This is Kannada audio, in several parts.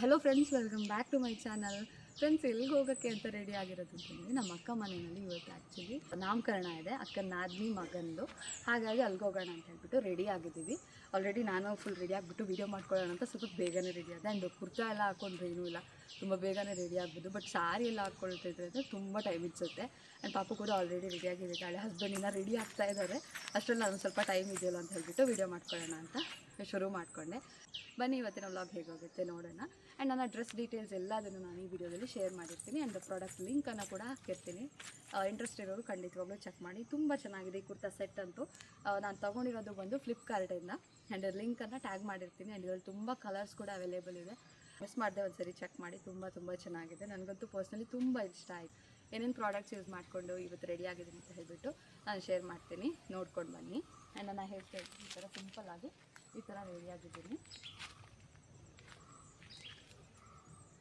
Hello friends welcome back to my channel friends ಎಲ್ಲಿಗೆ ಹೋಗೋಕ್ಕೆ ಅಂತ ರೆಡಿ ಆಗಿರೋದು ಅಂತಂದರೆ ನಮ್ಮ ಅಕ್ಕ ಮನೆಯಲ್ಲಿ ಇವತ್ತು ಆ್ಯಕ್ಚುಲಿ ನಾಮಕರಣ ಇದೆ. ಅಕ್ಕನ ನಾದ್ನಿ ಮಗಂದು. ಹಾಗಾಗಿ ಅಲ್ಲಿಗೆ ಹೋಗೋಣ ಅಂತ ಹೇಳ್ಬಿಟ್ಟು ರೆಡಿ ಆಗಿದ್ದೀವಿ. ಆಲ್ರೆಡಿ ನಾನು ಫುಲ್ ರೆಡಿ ಆಗಿಬಿಟ್ಟು ವೀಡಿಯೋ ಮಾಡ್ಕೊಳ್ಳೋಣ ಅಂತ ಸ್ವಲ್ಪ ಬೇಗನೆ ರೆಡಿ ಆದ. ಆ್ಯಂಡ್ ಕುರ್ತಾ ಎಲ್ಲ ಹಾಕೊಂಡ್ರೆ ಏನೂ ಇಲ್ಲ. ತುಂಬ ಬೇಗನೆ ರೆಡಿ ಆಗ್ಬೋದು ಬಟ್ ಸಾರಿ ಎಲ್ಲ ಹಾಕ್ಕೊಳ್ತಿದ್ರೆ ಅಂದರೆ ತುಂಬ ಟೈಮ್ ಇನ್ಸುತ್ತೆ ಆ್ಯಂಡ್ ಪಾಪು ಕೂಡ ಆಲ್ರೆಡಿ ರೆಡಿ ಆಗಿದ್ದಾಳೆ ಹಸ್ಬೆಂಡಿನ ರೆಡಿ ಆಗ್ತಾ ಇದ್ದಾರೆ. ಅಷ್ಟರಲ್ಲಿ ನಾನು ಸ್ವಲ್ಪ ಟೈಮ್ ಇದೆಯಲ್ಲ ಅಂತ ಹೇಳ್ಬಿಟ್ಟು ವೀಡಿಯೋ ಮಾಡ್ಕೊಳ್ಳೋಣ ಅಂತ ಶುರು ಮಾಡಿಕೊಂಡೆ. ಬನ್ನಿ ಇವತ್ತಿನ ವ್ಲಾಗ್ ಹೇಗೋಗುತ್ತೆ ನೋಡೋಣ. ಆ್ಯಂಡ್ ನನ್ನ ಡ್ರೆಸ್ ಡೀಟೇಲ್ಸ್ ಎಲ್ಲದನ್ನು ನಾನು ಈ ವಿಡಿಯೋದಲ್ಲಿ ಶೇರ್ ಮಾಡಿರ್ತೀನಿ. ಆ್ಯಂಡ್ ಪ್ರಾಡಕ್ಟ್ ಲಿಂಕನ್ನು ಕೂಡ ಹಾಕಿರ್ತೀನಿ. ಇಂಟ್ರೆಸ್ಟ್ ಇರೋರು ಖಂಡಿತವಾಗ್ಲೂ ಚೆಕ್ ಮಾಡಿ. ತುಂಬ ಚೆನ್ನಾಗಿದೆ ಈ ಕುರ್ತಾ ಸೆಟ್ ಅಂತೂ. ನಾನು ತೊಗೊಂಡಿರೋದು ಬಂದು ಫ್ಲಿಪ್ಕಾರ್ಟಿಂದ ಆ್ಯಂಡ್ ಲಿಂಕನ್ನು ಟ್ಯಾಗ್ ಮಾಡಿರ್ತೀನಿ. ಆ್ಯಂಡ್ ಇದರಲ್ಲಿ ತುಂಬ ಕಲರ್ಸ್ ಕೂಡ ಅವೈಲೇಬಲ್ ಇದೆ. ಮಿಸ್ ಮಾಡಿದೆ ಒಂದು ಸರಿ ಚೆಕ್ ಮಾಡಿ. ತುಂಬ ತುಂಬ ಚೆನ್ನಾಗಿದೆ. ನನಗಂತೂ ಪರ್ಸ್ನಲಿ ತುಂಬ ಇಷ್ಟ ಆಯಿತು. ಏನೇನು ಪ್ರಾಡಕ್ಟ್ಸ್ ಯೂಸ್ ಮಾಡಿಕೊಂಡು ಇವತ್ತು ರೆಡಿ ಆಗಿದೆ ಅಂತ ಹೇಳಿಬಿಟ್ಟು ನಾನು ಶೇರ್ ಮಾಡ್ತೀನಿ. ನೋಡ್ಕೊಂಡು ಬನ್ನಿ. ಆ್ಯಂಡ್ ನಾನು ಹೇಳ್ತಾ ಸ್ಟೈಲ್ ಈ ಥರ ಸಿಂಪಲ್ ಆಗಿ ಈ ಥರ ರೆಡಿ ಆಗಿದ್ದೀನಿ.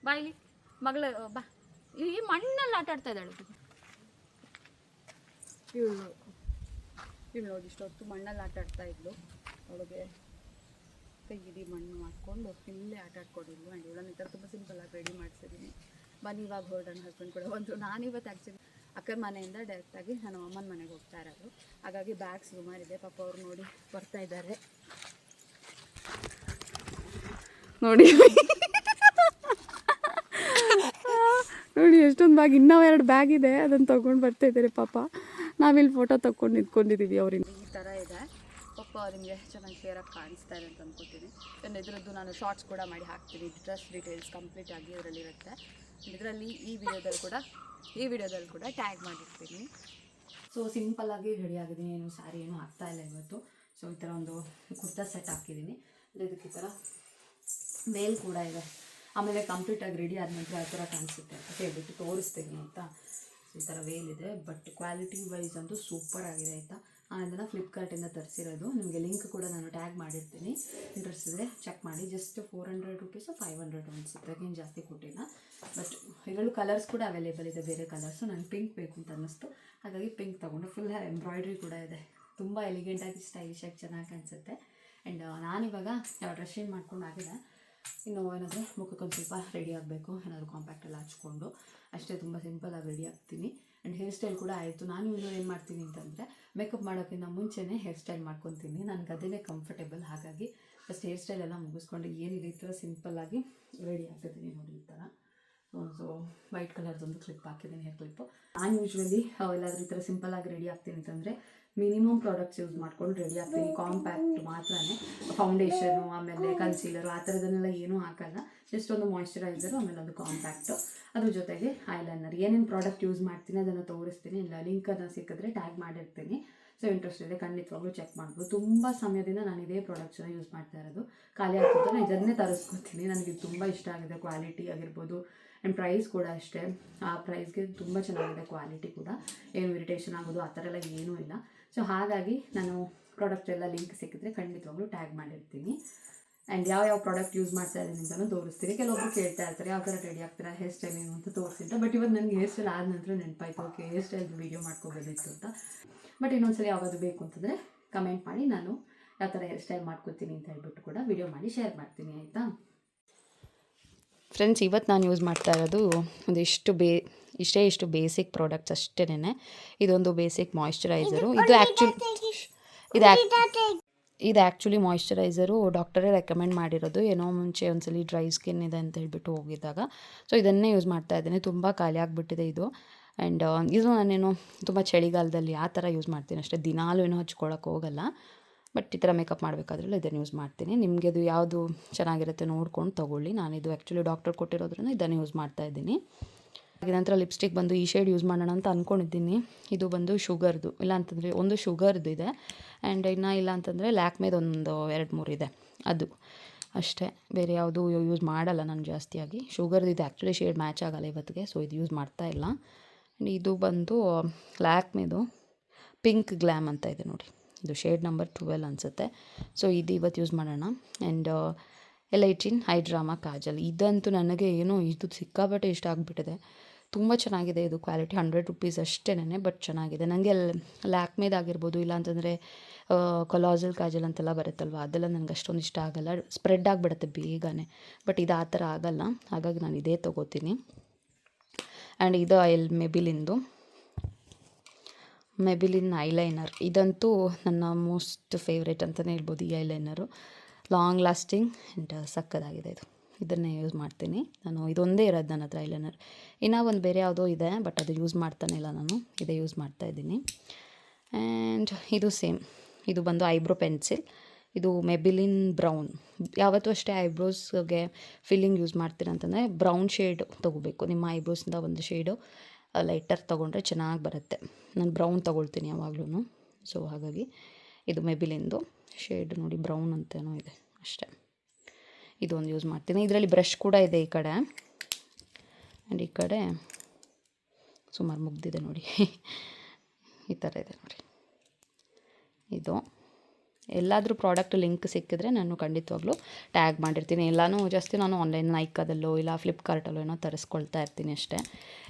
ಬಾ ಇಲ್ಲಿ, ಮಗಳ ಬಾ. ಈ ಮಣ್ಣಲ್ಲಿ ಆಟ ಆಡ್ತಾ ಇದ್ದಾಳೆ ಇವಳು ನೋಡಿ. ಇಷ್ಟೊತ್ತು ಮಣ್ಣಲ್ಲಿ ಆಟ ಆಡ್ತಾ ಇದ್ಲು. ಅವಳಿಗೆ ತೆಗಿದಿ ಮಣ್ಣು ಮಾಡಿಕೊಂಡು ಇಲ್ಲೇ ಆಟ ಆಡ್ಕೊಂಡಿದ್ಲು. ಆ್ಯಂಡ್ ಇವಳನ್ನ ಈ ಥರ ತುಂಬ ಸಿಂಪಲಾಗಿ ರೆಡಿ ಮಾಡಿಸಿದ್ದೀನಿ. ಬನ್ನಿ, ಇವಾಗ ಹೊರಡೋಣ ಹಸ್ಬೆಂಡ್ ಕೂಡ ಬಂದರು. ನಾನಿವತ್ತು ಆ್ಯಕ್ಚುಲಿ ಅಕ್ಕನ ಮನೆಯಿಂದ ಡೈರೆಕ್ಟಾಗಿ ನಾನು ಅಮ್ಮನ ಮನೆಗೆ ಹೋಗ್ತಾ ಇರೋದು. ಹಾಗಾಗಿ ಬ್ಯಾಗ್ಸ್ ಸುಮಾರಿದೆ ಪಾಪ ಅವ್ರು ನೋಡಿ ಬರ್ತಾ ಇದ್ದಾರೆ. ನೋಡಿ. ನೋಡಿ ಎಷ್ಟೊಂದು ಬ್ಯಾಗ್ ಇನ್ನೂ ಎರಡು ಬ್ಯಾಗ್ ಇದೆ ಅದನ್ನು ತೊಗೊಂಡು ಬರ್ತಾ ಇದ್ದಾರೆ ಪಾಪ. ನಾವಿಲ್ಲಿ ಫೋಟೋ ತಗೊಂಡು ನಿಂತ್ಕೊಂಡಿದ್ದೀವಿ ಅವ್ರಿಗೆ. ಈ ಥರ ಇದೆ. ಪಾಪ ನಿಮಗೆ ಚೆನ್ನಾಗಿ ಕ್ಲಿಯರಾಗಿ ಕಾಣಿಸ್ತಾ ಇದೆ ಅಂತ ಅನ್ಕೋತೀನಿ. ಇನ್ನು ಇದರದ್ದು ನಾನು ಶಾರ್ಟ್ಸ್ ಕೂಡ ಮಾಡಿ ಹಾಕ್ತೀನಿ. ಡ್ರೆಸ್ ಡೀಟೇಲ್ಸ್ ಕಂಪ್ಲೀಟ್ ಆಗಿ ಇದರಲ್ಲಿ ಇರುತ್ತೆ. ಇದರಲ್ಲಿ ಈ ವಿಡಿಯೋದಲ್ಲಿ ಕೂಡ ಈ ವಿಡಿಯೋದಲ್ಲಿ ಕೂಡ ಟ್ಯಾಗ್ ಮಾಡಿರ್ತೀನಿ. ಸೊ ಸಿಂಪಲ್ಲಾಗಿ ರೆಡಿ ಆಗಿದ್ದೀನಿ. ಏನು ಸ್ಯಾರಿ ಏನು ಹಾಕ್ತಾ ಇಲ್ಲ ಇವತ್ತು. ಸೊ ಈ ಥರ ಒಂದು ಕುರ್ತಾ ಸೆಟ್ ಹಾಕಿದ್ದೀನಿ. ಇದಕ್ಕೆ ಈ ಥರ ಮೇಲ್ ಕೂಡ ಇದೆ. ಆಮೇಲೆ ಕಂಪ್ಲೀಟಾಗಿ ರೆಡಿ ಆದ ನಂತರ ಆ ಥರ ಕಾಣಿಸುತ್ತೆ. ಅಂತ ಹೇಳ್ಬಿಟ್ಟು ತೋರಿಸ್ತೀನಿ ಆಯಿತಾ? ಈ ಥರ ವೇಲ್ ಇದೆ ಬಟ್ ಕ್ವಾಲಿಟಿ ವೈಸ್ ಅಂತೂ ಸೂಪರ್ ಆಗಿದೆ ಆಯಿತಾ? ಅದನ್ನು ಫ್ಲಿಪ್ಕಾರ್ಟಿಂದ ತರಿಸಿರೋದು. ನಿಮಗೆ ಲಿಂಕ್ ಕೂಡ ನಾನು ಟ್ಯಾಗ್ ಮಾಡಿರ್ತೀನಿ. ಇಂಟ್ರೆಸ್ಟ್ ಇದ್ದರೆ ಚೆಕ್ ಮಾಡಿ. Just four hundred rupees five hundred ಅನಿಸುತ್ತೆ. ಏನು ಜಾಸ್ತಿ ಕೊಟ್ಟಿಲ್ಲ. ಬಟ್ ಇದರಲ್ಲೂ ಕಲರ್ಸ್ ಕೂಡ ಅವೈಲೇಬಲ್ ಇದೆ, ಬೇರೆ ಕಲರ್ಸು ನಾನು ಪಿಂಕ್ ಬೇಕು ಅಂತ ಅನ್ನಿಸ್ತು. ಹಾಗಾಗಿ ಪಿಂಕ್ ತೊಗೊಂಡು ಫುಲ್ ಎಂಬ್ರಾಯ್ಡ್ರಿ ಕೂಡ ಇದೆ. ತುಂಬ ಎಲಿಗೆಂಟಾಗಿ ಸ್ಟೈಲಿಶಾಗಿ ಚೆನ್ನಾಗಿ ಕಾಣಿಸುತ್ತೆ. ಆ್ಯಂಡ್ ನಾನಿವಾಗ ಡ್ರೆಸ್ ಚೇಂಜ್ ಮಾಡ್ಕೊಂಡು ಆಗಿದೆ ಇನ್ನು ಏನಾದರೂ ಮುಖಕ್ಕೊಂದು ಸ್ವಲ್ಪ ರೆಡಿ ಆಗಬೇಕು, ಏನಾದರೂ ಕಾಂಪ್ಯಾಕ್ಟಲ್ಲಿ ಹಚ್ಕೊಂಡು. ಅಷ್ಟೇ ತುಂಬ ಸಿಂಪಲಾಗಿ ರೆಡಿ ಆಗ್ತೀನಿ. ಆ್ಯಂಡ್ ಹೇರ್ ಸ್ಟೈಲ್ ಕೂಡ ಆಯಿತು. ನಾನು ಇನ್ನೂ ಏನು ಮಾಡ್ತೀನಿ ಅಂತಂದರೆ ಮೇಕಪ್ ಮಾಡೋಕ್ಕಿಂತ ಮುಂಚೆನೇ ಹೇರ್ ಸ್ಟೈಲ್ ಮಾಡ್ಕೊತೀನಿ. ನನಗೆ ಅದೇ ಕಂಫರ್ಟೇಬಲ್ ಹಾಗಾಗಿ ಫಸ್ಟ್ ಹೇರ್ ಸ್ಟೈಲ್ ಎಲ್ಲ ಮುಗಿಸ್ಕೊಂಡು ಏನಿದೆ ಈ ಥರ ಸಿಂಪಲ್ಲಾಗಿ ರೆಡಿ ಆಗ್ತಿದ್ದೀನಿ ನೋಡಿ ಈ ಥರ ಸೊ ವೈಟ್ ಕಲರ್ದೊಂದು ಕ್ಲಿಪ್ ಹಾಕಿದ್ದೀನಿ ಹೇರ್ ಕ್ಲಿಪ್ಪು ನಾನು ಯೂಶ್ವಲಿ ಎಲ್ಲಾದರೂ ಈ ಥರ ಸಿಂಪಲ್ಲಾಗಿ ರೆಡಿ ಆಗ್ತೀನಿ ಅಂತಂದರೆ ಮಿನಿಮಮ್ ಪ್ರಾಡಕ್ಟ್ಸ್ ಯೂಸ್ ಮಾಡ್ಕೊಂಡು ರೆಡಿ ಆಗ್ತೀನಿ. ಕಾಂಪ್ಯಾಕ್ಟ್ ಮಾತ್ರನೇ. ಫೌಂಡೇಶನು ಆಮೇಲೆ ಕನ್ಸೀಲರು ಆ ಥರದನ್ನೆಲ್ಲ ಏನೂ ಹಾಕಲ್ಲ. ಜಸ್ಟ್ ಒಂದು ಮಾಯಿಶ್ಚರೈಸರು ಆಮೇಲೆ ಒಂದು ಕಾಂಪ್ಯಾಕ್ಟು ಅದ್ರ ಜೊತೆಗೆ ಐಲೈನರ್ ಏನೇನು ಪ್ರಾಡಕ್ಟ್ ಯೂಸ್ ಮಾಡ್ತೀನಿ ಅದನ್ನು ತೋರಿಸ್ತೀನಿ. ಇಲ್ಲ ಲಿಂಕನ್ನು ಸಿಕ್ಕಿದ್ರೆ ಟ್ಯಾಗ್ ಮಾಡಿರ್ತೀನಿ. ಸೊ ಇಂಟ್ರೆಸ್ಟ್ ಇದೆ ಖಂಡಿತವಾಗ್ಲೂ ಚೆಕ್ ಮಾಡ್ಬೋದು. ತುಂಬ ಸಮಯದಿಂದ ನಾನು ಇದೇ ಪ್ರಾಡಕ್ಟ್ಸನ್ನ ಯೂಸ್ ಮಾಡ್ತಾ ಇರೋದು. ಖಾಲಿ ಆಗ್ತಿತ್ತು ನಾನು ಇದನ್ನೇ ತರಿಸ್ಕೊತೀನಿ. ನನಗೆ ತುಂಬ ಇಷ್ಟ ಆಗಿದೆ. ಕ್ವಾಲಿಟಿ ಆಗಿರ್ಬೋದು. ಆ್ಯಂಡ್ ಪ್ರೈಸ್ ಕೂಡ ಅಷ್ಟೇ. ಆ ಪ್ರೈಸ್ಗೆ ತುಂಬ ಚೆನ್ನಾಗಿದೆ ಕ್ವಾಲಿಟಿ ಕೂಡ. ಏನು ಇರಿಟೇಷನ್ ಆಗೋದು, ಆ ಥರ ಎಲ್ಲ ಏನೂ ಇಲ್ಲ. ಸೊ ಹಾಗಾಗಿ ನಾನು ಪ್ರಾಡಕ್ಟ್ ಎಲ್ಲ ಲಿಂಕ್ ಸಿಕ್ಕಿದ್ರೆ ಖಂಡಿತವಾಗ್ಲೂ ಟ್ಯಾಗ್ ಮಾಡಿರ್ತೀನಿ. ಆ್ಯಂಡ್ ಯಾವ ಯಾವ ಪ್ರಾಡಕ್ಟ್ ಯೂಸ್ ಮಾಡ್ತಾ ಇದ್ದೀನಿ ಅಂತಲೂ ತೋರಿಸ್ತೀನಿ. ಕೆಲವೊಬ್ರು ಕೇಳ್ತಾ ಇರ್ತಾರೆ, ಯಾವ ಥರ ರೆಡಿ ಆಗ್ತೀರಾ ಹೇರ್ ಸ್ಟೈಲ್ ಏನು ಅಂತ ತೋರಿಸಿದ್ದೆ ಬಟ್ ಇವತ್ತು ನನಗೆ ಹೇರ್ ಸ್ಟೈಲ್ ಆದ ನಂತರ ನೆನಪಾಯ್ತು ಓಕೆ ಹೇರ್ ಸ್ಟೈಲ್ ವೀಡಿಯೋ ಮಾಡ್ಕೋಬೋದಿತ್ತು ಅಂತ. ಬಟ್ ಇನ್ನೊಂದ್ಸಲ ಯಾವಾಗ ಬೇಕು ಅಂತಂದರೆ ಕಮೆಂಟ್ ಮಾಡಿ. ನಾನು ಯಾವ ಥರ ಹೇರ್ ಸ್ಟೈಲ್ ಮಾಡ್ಕೋತೀನಿ ಅಂತ ಹೇಳ್ಬಿಟ್ಟು ಕೂಡ ವಿಡಿಯೋ ಮಾಡಿ ಶೇರ್ ಮಾಡ್ತೀನಿ, ಆಯಿತಾ? ಫ್ರೆಂಡ್ಸ್ ಇವತ್ತು ನಾನು ಯೂಸ್ ಮಾಡ್ತಾ ಇರೋದು ಒಂದಿಷ್ಟು ಬೇ ಇಷ್ಟೇ ಇಷ್ಟು ಬೇಸಿಕ್ ಪ್ರಾಡಕ್ಟ್ಸ್ ಅಷ್ಟೇನೆ ಇದೊಂದು ಬೇಸಿಕ್ ಮಾಯಿಶ್ಚರೈಸರು ಇದು ಆ್ಯಕ್ಚುಲಿ ಇದು ಇದು ಆ್ಯಕ್ಚುಲಿ ಮಾಯಿಶ್ಚರೈಸರು ಡಾಕ್ಟರೇ ರೆಕಮೆಂಡ್ ಮಾಡಿರೋದು. ಏನೋ ಮುಂಚೆ ಒಂದ್ಸಲಿ ಡ್ರೈ ಸ್ಕಿನ್ ಇದೆ ಅಂತ ಹೇಳಿಬಿಟ್ಟು ಹೋಗಿದ್ದಾಗ. ಸೊ ಇದನ್ನೇ ಯೂಸ್ ಮಾಡ್ತಾ ಇದ್ದೀನಿ. ತುಂಬ ಖಾಲಿ ಆಗಿಬಿಟ್ಟಿದೆ ಇದು. ಆ್ಯಂಡ್ ಇದು ನಾನೇನು ತುಂಬ ಚಳಿಗಾಲದಲ್ಲಿ ಆ ಥರ ಯೂಸ್ ಮಾಡ್ತೀನಿ ಅಷ್ಟೇ. ದಿನಾಲೂ ಏನೋ ಹಚ್ಕೊಳಕ್ಕೆ ಹೋಗಲ್ಲ. ಬಟ್ ಈ ಥರ ಮೇಕಪ್ ಮಾಡಬೇಕಾದ್ರಲ್ಲೂ ಇದನ್ನು ಯೂಸ್ ಮಾಡ್ತೀನಿ. ನಿಮಗೆ ಅದು ಯಾವುದು ಚೆನ್ನಾಗಿರುತ್ತೆ ನೋಡ್ಕೊಂಡು ತೊಗೊಳ್ಳಿ. ನಾನಿದು ಆ್ಯಕ್ಚುಲಿ ಡಾಕ್ಟರ್ ಕೊಟ್ಟಿರೋದ್ರಿಂದ ಇದನ್ನು ಯೂಸ್ ಮಾಡ್ತಾ ಇದ್ದೀನಿ. ಹಾಗೆ ನಂತರ ಲಿಪ್ಸ್ಟಿಕ್ ಬಂದು ಈ ಶೇಡ್ ಯೂಸ್ ಮಾಡೋಣ ಅಂತ ಅಂದ್ಕೊಂಡಿದ್ದೀನಿ ಇದು ಬಂದು ಶುಗರ್ದು, ಇಲ್ಲ ಅಂತಂದರೆ ಒಂದು ಶುಗರ್ದು ಇದೆ ಆ್ಯಂಡ್ ಇನ್ನು ಇಲ್ಲ ಅಂತಂದರೆ ಲ್ಯಾಕ್ಮೇದು ಒಂದು ಎರಡು ಮೂರು ಇದೆ. ಅದು ಅಷ್ಟೇ. ಬೇರೆ ಯಾವುದು ಯೂಸ್ ಮಾಡಲ್ಲ ನಾನು ಜಾಸ್ತಿಯಾಗಿ. ಶುಗರ್ದು ಇದು ಆ್ಯಕ್ಚುಲಿ ಶೇಡ್ ಮ್ಯಾಚ್ ಆಗಲ್ಲ ಇವತ್ತಿಗೆ ಸೊ ಇದು ಯೂಸ್ ಮಾಡ್ತಾ ಇಲ್ಲ. ಇದು ಬಂದು, ಲ್ಯಾಕ್ಮೇದು ಪಿಂಕ್ ಗ್ಲ್ಯಾಮ್ ಅಂತ ಇದೆ ನೋಡಿ. ಇದು ಶೇಡ್ ನಂಬರ್ ಟ್ವೆಲ್ ಅನಿಸುತ್ತೆ. ಸೊ ಇದು ಇವತ್ತು ಯೂಸ್ ಮಾಡೋಣ. ಆ್ಯಂಡ್ ಎಲ್ ಐಟಿನ್ ಹೈಡ್ರಾಮಾ ಕಾಜಲ್ ಇದಂತೂ ನನಗೆ ಏನೋ ಇದು ಸಿಕ್ಕಾಪಟ್ಟೆ ಇಷ್ಟ ಆಗಿಬಿಟ್ಟಿದೆ. ತುಂಬ ಚೆನ್ನಾಗಿದೆ ಇದು ಕ್ವಾಲಿಟಿ ಹಂಡ್ರೆಡ್ ರುಪೀಸ್ ಅಷ್ಟೇನೆ ಬಟ್ ಚೆನ್ನಾಗಿದೆ. ನನಗೆ ಲ್ಯಾಕ್ಮೇದಾಗಿರ್ಬೋದು ಇಲ್ಲಾಂತಂದರೆ ಕೊಲಾಜಲ್ ಕಾಜಲ್ ಅಂತೆಲ್ಲ ಬರುತ್ತಲ್ವ? ಅದೆಲ್ಲ ನನಗೆ ಅಷ್ಟೊಂದು ಇಷ್ಟ ಆಗಲ್ಲ. ಸ್ಪ್ರೆಡ್ ಆಗಿಬಿಡುತ್ತೆ ಬೇಗನೆ. ಬಟ್ ಇದು ಆ ಥರ ಆಗಲ್ಲ. ಹಾಗಾಗಿ ನಾನು ಇದೇ ತೊಗೋತೀನಿ. ಆ್ಯಂಡ್ ಇದು ಎಲ್ ಮೆಬಿಲಿಂದು ಮೆಬಿಲಿನ್ ಐಲೈನರ್ ಇದಂತೂ ನನ್ನ ಮೋಸ್ಟ್ ಫೇವ್ರೇಟ್ ಅಂತಲೇ ಹೇಳ್ಬೋದು ಈ ಐಲೈನರು ಲಾಂಗ್ ಲಾಸ್ಟಿಂಗ್ ಆ್ಯಂಡ್ ಸಕ್ಕದಾಗಿದೆ ಇದು. ಇದನ್ನೇ ಯೂಸ್ ಮಾಡ್ತೀನಿ. ನಾನು ಇದೊಂದೇ ಇರೋದು ನನ್ನ ಹತ್ರ ಐಲೈನರ್ ಇನ್ನೂ ಒಂದು ಬೇರೆ ಯಾವುದೋ ಇದೆ ಬಟ್ ಅದು ಯೂಸ್ ಮಾಡ್ತಾನೆ ಇಲ್ಲ ನಾನು. ಇದೇ ಯೂಸ್ ಮಾಡ್ತಾ ಇದ್ದೀನಿ. ಆ್ಯಂಡ್ ಇದು ಸೇಮ್ ಇದು ಬಂದು ಐಬ್ರೋ ಪೆನ್ಸಿಲ್ ಇದು ಮೆಬಿಲಿನ್ ಬ್ರೌನ್ ಯಾವತ್ತೂ ಅಷ್ಟೇ ಐಬ್ರೋಸ್ಗೆ ಫಿಲ್ಲಿಂಗ್ ಯೂಸ್ ಮಾಡ್ತೀರ ಅಂತಂದರೆ ಬ್ರೌನ್ ಶೇಡ್ ತೊಗೋಬೇಕು. ನಿಮ್ಮ ಐಬ್ರೋಸಿಂದ ಒಂದು ಶೇಡು ಲೈಟರ್ ತೊಗೊಂಡ್ರೆ ಚೆನ್ನಾಗಿ ಬರುತ್ತೆ. ನಾನು ಬ್ರೌನ್ ತೊಗೊಳ್ತೀನಿ ಯಾವಾಗ್ಲೂ ಸೊ ಹಾಗಾಗಿ ಇದು ಮೆಬಿಲಿಂದು ಶೇಡ್ ನೋಡಿ ಬ್ರೌನ್ ಅಂತೇನೋ ಇದೆ ಅಷ್ಟೇ. ಇದೊಂದು ಯೂಸ್ ಮಾಡ್ತೀನಿ. ಇದರಲ್ಲಿ ಬ್ರಷ್ ಕೂಡ ಇದೆ ಈ ಕಡೆ. ಆ್ಯಂಡ್ ಈ ಕಡೆ ಸುಮಾರು ಮುಗ್ದಿದೆ ನೋಡಿ. ಈ ಥರ ಇದೆ ನೋಡಿ. ಇದು. ಎಲ್ಲಾದರೂ ಪ್ರಾಡಕ್ಟ್ ಲಿಂಕ್ ಸಿಕ್ಕಿದ್ರೆ ನಾನು ಖಂಡಿತವಾಗ್ಲೂ ಟ್ಯಾಗ್ ಮಾಡಿರ್ತೀನಿ. ಎಲ್ಲನೂ ಜಾಸ್ತಿ ನಾನು ಆನ್ಲೈನ್ ನೈಕಾದಲ್ಲೋ ಇಲ್ಲ ಫ್ಲಿಪ್ಕಾರ್ಟಲ್ಲೋ ಏನೋ ತರಿಸ್ಕೊಳ್ತಾ ಇರ್ತೀನಿ ಅಷ್ಟೇ.